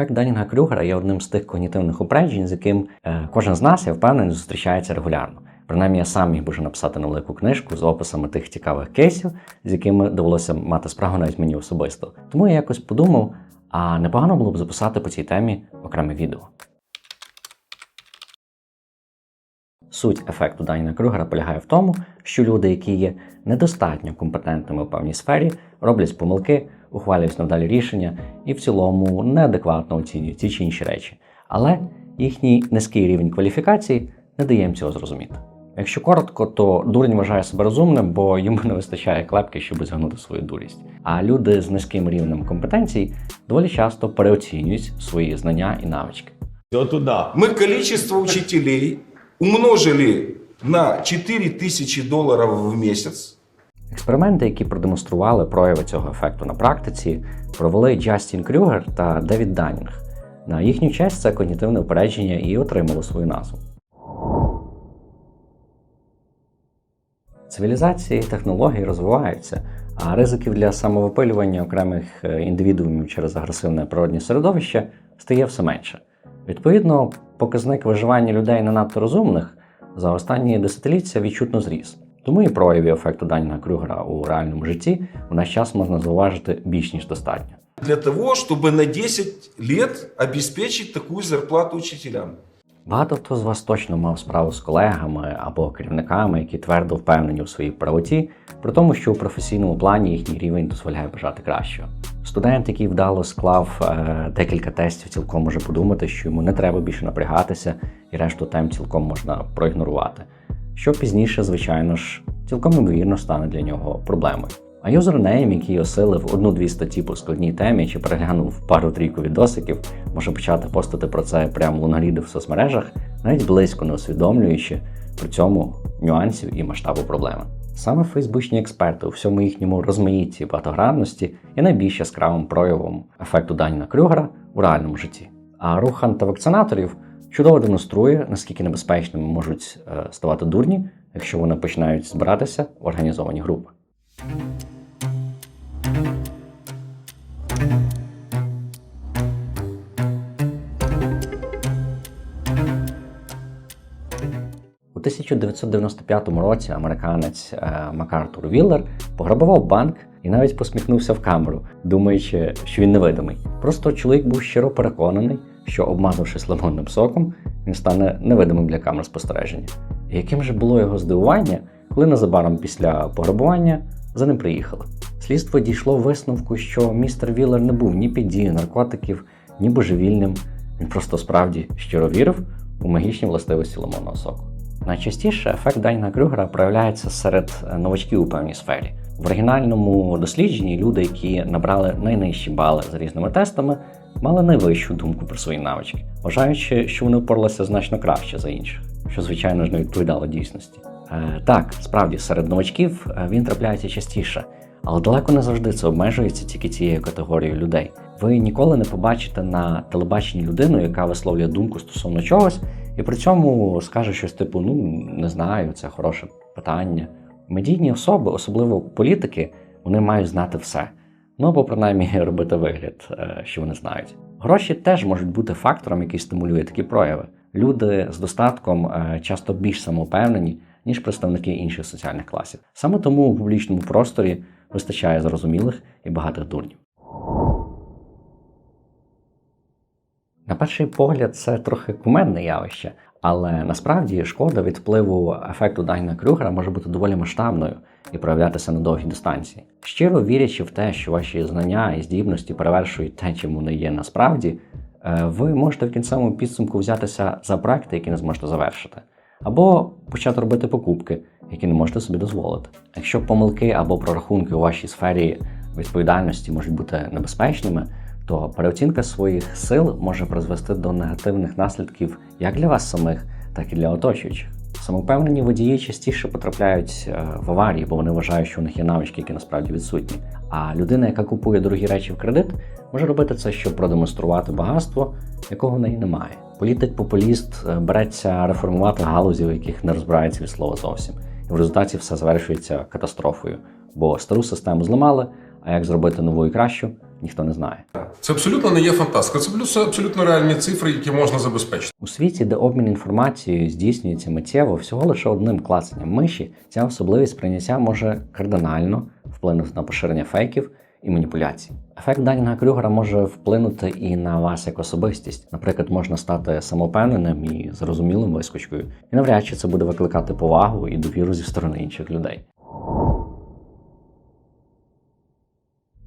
Ефект Данінга Крюгера є одним з тих когнітивних упереджень, з яким е, кожен з нас, я впевнений, зустрічається регулярно. Принаймні, я сам міг би вже написати невелику книжку з описами тих цікавих кейсів, з якими довелося мати справу навіть мені особисто. Тому я якось подумав, а непогано було б записати по цій темі окреме відео. Суть ефекту Даніна Крюгера полягає в тому, що люди, які є недостатньо компетентними в певній сфері, роблять помилки, ухвалюють невдалі рішення і в цілому неадекватно оцінюють ті чи інші речі. Але їхній низький рівень кваліфікації не дає їм цього зрозуміти. Якщо коротко, то дурень вважає себе розумним, бо йому не вистачає клепки, щоб згонути свою дурість. А люди з низьким рівнем компетенцій доволі часто переоцінюють свої знання і навички. Туда. Мы количество учителей умножили на 4000 долларов в месяц. Експерименти, які продемонстрували прояви цього ефекту на практиці, провели Джастін Крюгер та Девід Данінг. На їхню честь це когнітивне упередження і отримало свою назву. Цивілізації і технології розвиваються, а ризиків для самовипилювання окремих е, індивідуумів через агресивне природне середовище стає все менше. Відповідно, показник виживання людей не надто розумних за останні десятиліття відчутно зріс. Тому і проявів ефекту Даніна Крюгера у реальному житті у наш час можна зауважити більш ніж достатньо. Для того, чтобы на 10 лет обеспечить такую зарплату учителям. Багато хто з вас точно мав справу з колегами або керівниками, які твердо впевнені у своїй правоті, при тому, що у професійному плані їхній рівень дозволяє бажати кращого. Студент, який вдало склав е, декілька тестів, цілком може подумати, що йому не треба більше напрягатися, і решту тем цілком можна проігнорувати. Що пізніше, звичайно ж, цілком ймовірно стане для нього проблемою. А юзернейм, який осилив одну-дві статті по складній темі чи переглянув пару-трійку відосиків, може почати постати про це прямо луналіди в соцмережах, навіть близько не усвідомлюючи при цьому нюансів і масштабу проблеми. Саме фейсбучні експерти у всьому їхньому розмаїтті багатогранності є найбільш яскравим проявом ефекту Даніна Крюгера у реальному житті. А рух антивакцинаторів чудово демонструє, наскільки небезпечними можуть е, ставати дурні, якщо вони починають збиратися в організовані групи. У 1995 році американець е, МакАртур Віллер пограбував банк і навіть посміхнувся в камеру, думаючи, що він невидимий. Просто чоловік був щиро переконаний, що обмазавшись лимонним соком, він стане невидимим для камер спостереження. І яким же було його здивування, коли незабаром після пограбування за ним приїхали. Слідство дійшло висновку, що містер Віллер не був ні під дією наркотиків, ні божевільним. Він просто справді щиро вірив у магічні властивості лимонного соку. Найчастіше ефект Дайна Крюгера проявляється серед новачків у певній сфері. В оригінальному дослідженні люди, які набрали найнижчі бали за різними тестами, мали найвищу думку про свої навички, вважаючи, що вони впоралися значно краще за інших, що звичайно ж не відповідало дійсності. Е, так, справді серед новачків е, він трапляється частіше, але далеко не завжди це обмежується тільки цією категорією людей. Ви ніколи не побачите на телебаченні людину, яка висловлює думку стосовно чогось, і при цьому скаже щось типу: ну не знаю, це хороше питання. Медійні особи, особливо політики, вони мають знати все. Ну або принаймні робити вигляд, е, що вони знають. Гроші теж можуть бути фактором, який стимулює такі прояви. Люди з достатком е, часто більш самовпевнені, ніж представники інших соціальних класів. Саме тому у публічному просторі вистачає зрозумілих і багатих дурнів. На перший погляд, це трохи кумедне явище, але насправді шкода від впливу ефекту Дайна Крюгера може бути доволі масштабною і проявлятися на довгій дистанції. Щиро вірячи в те, що ваші знання і здібності перевершують те, чим вони є насправді, е, ви можете в кінцевому підсумку взятися за проекти, які не зможете завершити, або почати робити покупки, які не можете собі дозволити. Якщо помилки або прорахунки у вашій сфері відповідальності можуть бути небезпечними, то переоцінка своїх сил може призвести до негативних наслідків як для вас самих, так і для оточуючих. Самовпевнені водії частіше потрапляють е, в аварії, бо вони вважають, що у них є навички, які насправді відсутні. А людина, яка купує дорогі речі в кредит, може робити це, щоб продемонструвати багатство, якого в неї немає. Політик-популіст е, береться реформувати галузі, в яких не розбирається від слова зовсім. І в результаті все завершується катастрофою, бо стару систему зламали, а як зробити нову і кращу, ніхто не знає. Це абсолютно не є фантастика. Це плюс абсолютно реальні цифри, які можна забезпечити. У світі, де обмін інформацією здійснюється миттєво всього лише одним клацанням миші, ця особливість сприйняття може кардинально вплинути на поширення фейків і маніпуляцій. Ефект Данінга Крюгера може вплинути і на вас як особистість. Наприклад, можна стати самовпевненим і зрозумілим вискочкою, і навряд чи це буде викликати повагу і довіру зі сторони інших людей.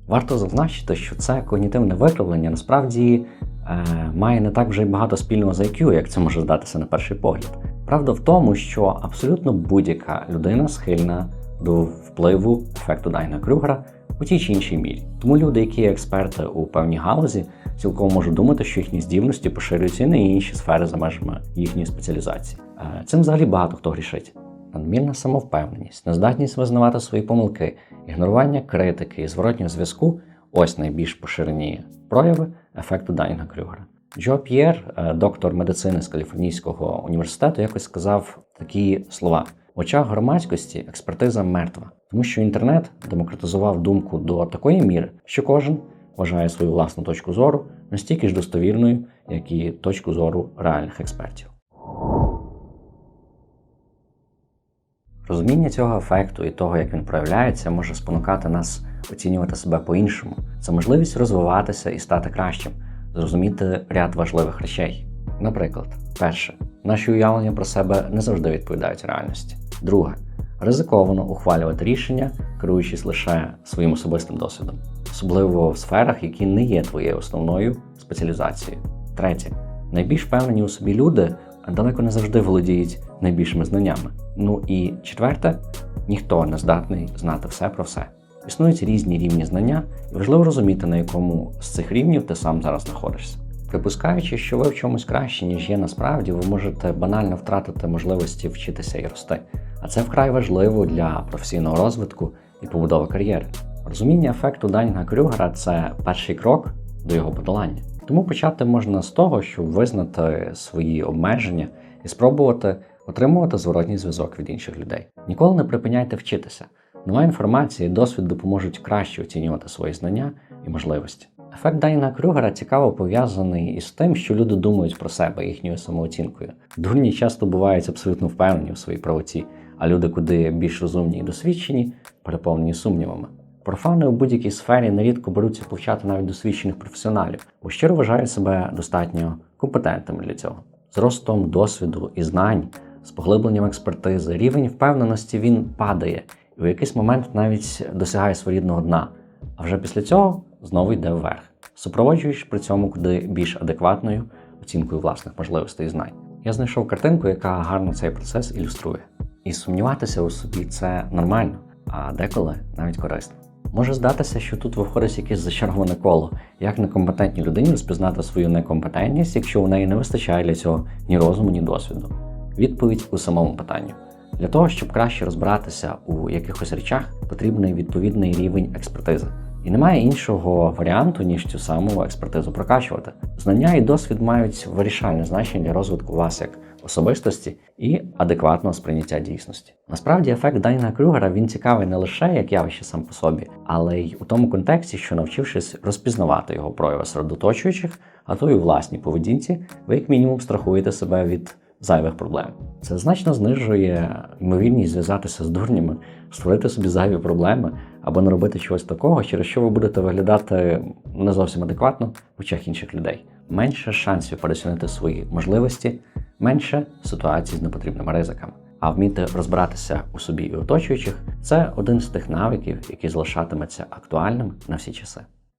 Варто зазначити, що це когнітивне викривлення насправді е, має не так вже й багато спільного з IQ, як це може здатися на перший погляд. Правда в тому, що абсолютно будь-яка людина схильна до впливу ефекту Дайна Крюгера у тій чи іншій мірі. Тому люди, які є експерти у певній галузі, цілком можуть думати, що їхні здібності поширюються і на інші сфери за межами їхньої спеціалізації. Е, Цим взагалі багато хто грішить. Надмірна самовпевненість, нездатність визнавати свої помилки, ігнорування критики і зворотнього зв'язку ось найбільш поширені прояви ефекту Дайнга Крюгера. Джо П'єр, е, доктор медицини з Каліфорнійського університету, якось сказав такі слова: в очах громадськості експертиза мертва, тому що інтернет демократизував думку до такої міри, що кожен вважає свою власну точку зору настільки ж достовірною, як і точку зору реальних експертів. Розуміння цього ефекту і того, як він проявляється, може спонукати нас оцінювати себе по-іншому. Це можливість розвиватися і стати кращим, зрозуміти ряд важливих речей. Наприклад, перше, наші уявлення про себе не завжди відповідають реальності. Друге, ризиковано ухвалювати рішення, керуючись лише своїм особистим досвідом, особливо в сферах, які не є твоєю основною спеціалізацією. Третє, найбільш впевнені у собі люди далеко не завжди володіють найбільшими знаннями. Ну і четверте, ніхто не здатний знати все про все. Існують різні рівні знання, і важливо розуміти, на якому з цих рівнів ти сам зараз знаходишся. Припускаючи, що ви в чомусь краще, ніж є насправді, ви можете банально втратити можливості вчитися і рости. А це вкрай важливо для професійного розвитку і побудови кар'єри. Розуміння ефекту Данінга Крюгера це перший крок до його подолання. Тому почати можна з того, щоб визнати свої обмеження і спробувати отримувати зворотній зв'язок від інших людей. Ніколи не припиняйте вчитися. Нова інформація і досвід допоможуть краще оцінювати свої знання і можливості. Ефект Дайна Крюгера цікаво пов'язаний із тим, що люди думають про себе їхньою самооцінкою. Дурні часто бувають абсолютно впевнені у своїй правоті, а люди, куди більш розумні і досвідчені, переповнені сумнівами. Профани у будь-якій сфері нерідко беруться повчати навіть досвідчених професіоналів, бо щиро вважають себе достатньо компетентними для цього. З ростом досвіду і знань, з поглибленням експертизи, рівень впевненості він падає і у якийсь момент навіть досягає своєрідного дна, а вже після цього знову йде вверх, супроводжуючи при цьому куди більш адекватною оцінкою власних можливостей і знань. Я знайшов картинку, яка гарно цей процес ілюструє. І сумніватися у собі це нормально, а деколи навіть корисно. Може здатися, що тут виходить якесь зачароване коло, як некомпетентній людині розпізнати свою некомпетентність, якщо у неї не вистачає для цього ні розуму, ні досвіду. Відповідь у самому питанні. Для того, щоб краще розбиратися у якихось речах, потрібний відповідний рівень експертизи. І немає іншого варіанту, ніж цю саму експертизу прокачувати. Знання і досвід мають вирішальне значення для розвитку вас як особистості і адекватного сприйняття дійсності. Насправді, ефект Дайна Крюгера він цікавий не лише як явище сам по собі, але й у тому контексті, що навчившись розпізнавати його прояви серед оточуючих, а то й у власній поведінці, ви як мінімум страхуєте себе від зайвих проблем. Це значно знижує ймовірність зв'язатися з дурнями, створити собі зайві проблеми або не робити чогось такого, через що ви будете виглядати не зовсім адекватно в очах інших людей. Менше шансів переоцінити свої можливості, менше ситуацій з непотрібними ризиками. А вміти розбиратися у собі і оточуючих це один з тих навиків, який залишатиметься актуальним на всі часи.